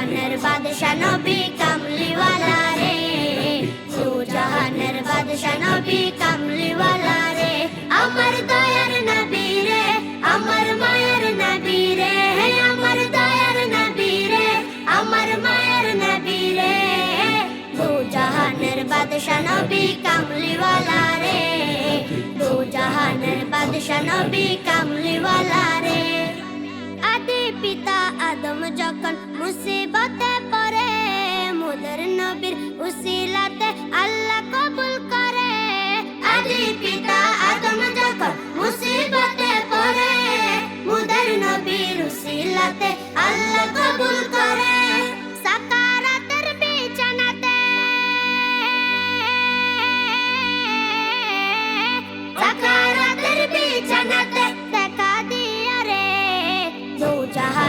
জাহানের বাদশা নবী কামলিওয়ালা রে। দু জাহানের বাদশা নবী কামলিওয়ালা রে। আমার দয়ার নবী রে, আমার মায়ের নবী রে। আমার দয়ার নবী রে, আমার মায়ের নবী রে। দু জাহানের বাদশা নবী কামলিওয়ালা রে। দু জাহানের বাদশা নবী আদম যখন মুসিবতে পড়ে মুদর নবীর উসিলাতে আল্লাহ কবুল করে আদি পিতা আদম যখন মুসিবতে পড়ে মুদর নবীর উসিলাতে আল্লাহ কবুল